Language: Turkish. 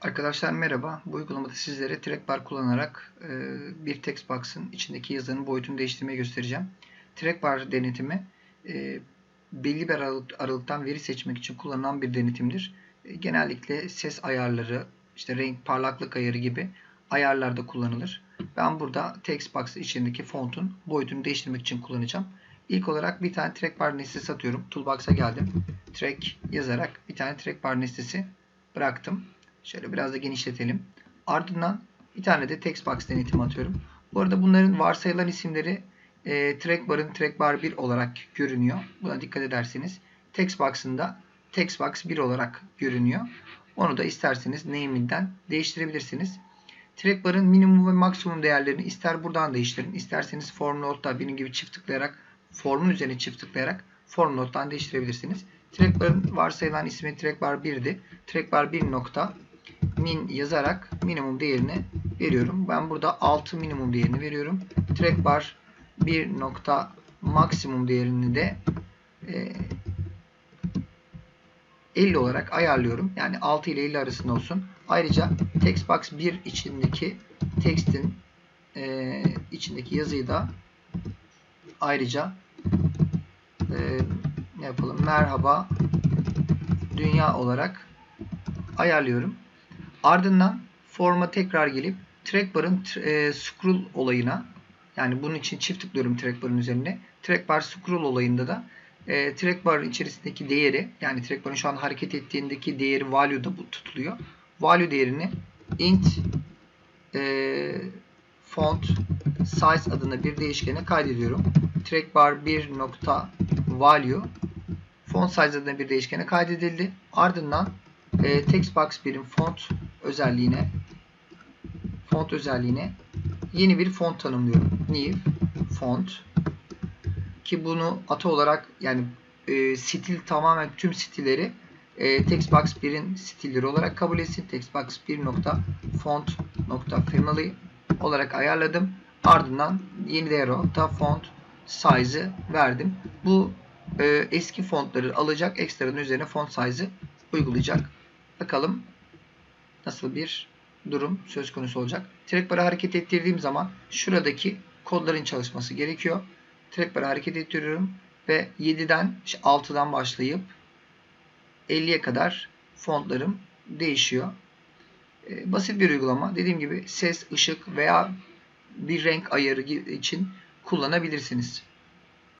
Arkadaşlar merhaba. Bu uygulamada sizlere trackbar kullanarak e, bir text box'ın içindeki yazının boyutunu değiştirmeyi göstereceğim. Trackbar denetimi e, belli bir aralık, aralıktan veri seçmek için kullanılan bir denetimdir. E, genellikle ses ayarları, işte renk, parlaklık ayarı gibi ayarlarda kullanılır. Ben burada text box içindeki fontun boyutunu değiştirmek için kullanacağım. İlk olarak bir tane trackbar nesnesi atıyorum. Toolbox'a geldim. Track yazarak bir tane trackbar nesnesi bıraktım. Şöyle biraz da genişletelim. Ardından bir tane de text box denetimi atıyorum. Bu arada bunların varsayılan isimleri e, trackbar'ın trackbar 1 olarak görünüyor. Buna dikkat ederseniz text box'ın da text box 1 olarak görünüyor. Onu da isterseniz name'inden değiştirebilirsiniz. Trackbar'ın minimum ve maksimum değerlerini ister buradan değiştirin. isterseniz form note'da benim gibi çift tıklayarak formun üzerine çift tıklayarak form note'dan değiştirebilirsiniz. Trackbar'ın varsayılan ismi trackbar 1'di. Trackbar 1 nokta min yazarak minimum değerini veriyorum. Ben burada 6 minimum değerini veriyorum. Trackbar 1 nokta maksimum değerini de e, 50 olarak ayarlıyorum. Yani 6 ile 50 arasında olsun. Ayrıca textbox 1 içindeki text'in e, içindeki yazıyı da ayrıca e, ne yapalım? Merhaba dünya olarak ayarlıyorum. Ardından forma tekrar gelip trackbar'ın e, scroll olayına yani bunun için çift tıklıyorum trackbar'ın üzerine. Trackbar scroll olayında da e, trackbar'ın içerisindeki değeri yani trackbar'ın şu an hareket ettiğindeki değeri value'da tutuluyor. Value değerini int e, font size adında bir değişkene kaydediyorum. Trackbar 1 nokta value font size adında bir değişkene kaydedildi. Ardından e, textbox birim font özelliğine font özelliğine yeni bir font tanımlıyorum. New font ki bunu ata olarak yani e, stil tamamen tüm stilleri e, textbox 1'in stilleri olarak kabul etsin. Textbox 1 nokta font nokta family olarak ayarladım. Ardından yeni değer da font size'ı verdim. Bu e, eski fontları alacak ekstranın üzerine font size'ı uygulayacak. Bakalım nasıl bir durum söz konusu olacak. Trackbar'ı hareket ettirdiğim zaman şuradaki kodların çalışması gerekiyor. Trackbar'ı hareket ettiriyorum ve 7'den 6'dan başlayıp 50'ye kadar fontlarım değişiyor. Ee, basit bir uygulama. Dediğim gibi ses, ışık veya bir renk ayarı için kullanabilirsiniz.